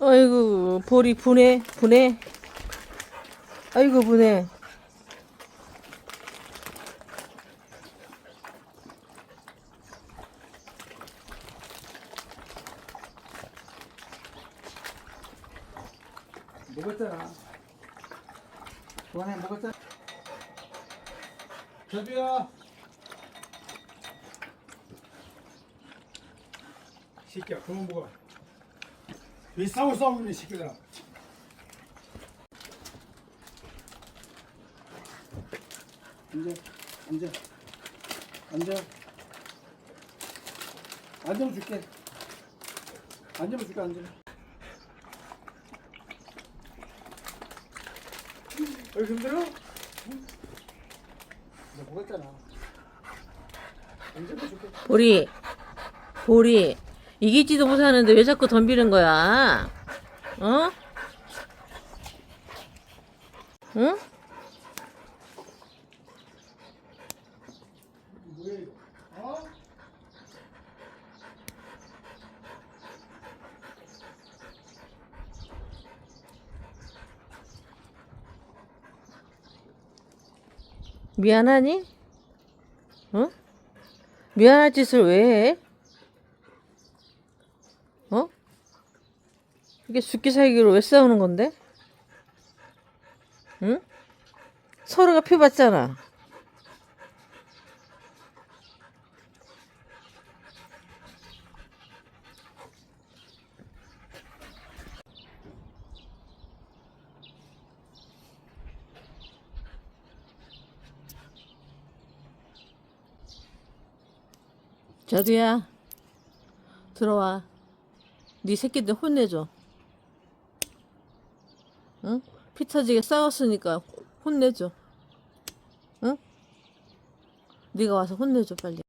아이고 볼이 분해 분해 아이고 분해 먹었잖아. 그만해 먹었잖아. 저비야. 새끼야 그만 먹어 왜 싸워 싸우고 있네 새끼들아 앉아. 앉아. 앉아. 앉으면 줄게. 앉으면 줄게 앉아. 왜 힘들어? 너 먹었잖아. 앉으면 줄게. 볼이 볼이 이기지도 못하는데 왜 자꾸 덤비는 거야 어? 응? 미안하니? 어? 미안할 짓을 왜 해? 어? 이게 죽기 살기로 왜 싸우는 건데? 응? 서로가 피봤잖아. 자두야, 들어와. 네 새끼들 혼내줘. 응? 피 터지게 싸웠으니까 혼내줘. 응? 네가 와서 혼내줘 빨리.